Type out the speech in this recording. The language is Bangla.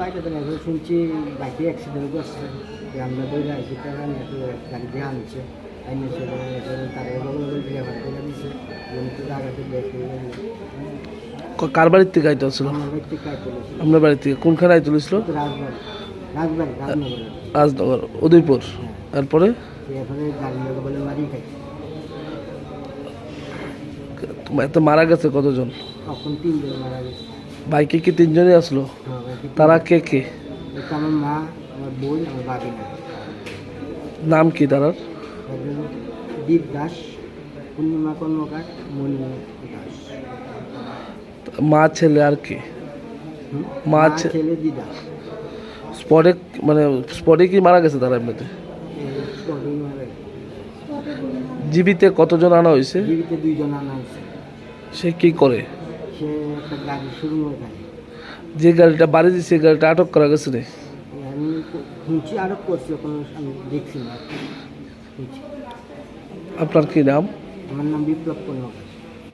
বাইরে তো এখন শুনছি বাইকে অ্যাক্সিডেন্ট করছে। যে আমরা তো গাড়ি দিয়ে আনছে। করে বাড়ির থেকে আইতে আসছিল আপনার বাড়ি থেকে? কোনখানে আইতে রাজবাড়ি। রাজনগর। উদয়পুর। তারপরে? গাড়ি খাই এত মারা গেছে কতজন? তখন তিনজন মারা গেছে। বাইকে কি তিনজনই আসলো? তারা কে কে? আমার মা আমার বোন আমার নাম কি তারার? দীপ দাস পূর্ণিমা কর্মকার মণি দাস। মা ছেলে আর কি? মা ছেলে দিদা। স্পটে মানে স্পটে কি মারা গেছে তারা এমনিতে। জীবিতে কতজন আনা হয়েছে? জীবিত দুইজন আনা হয়েছে। সে কি করে? সে একটা গাড়ি শুরু হয়ে থাকে যে গাড়িটা বাড়ি দিচ্ছে সেই গাড়িটা আটক করা গেছে রে। আমি শুনছি আটক করছি ওখানে আমি দেখছি না। আপনার কি নাম? আমার নাম বিপ্লব কর্মকার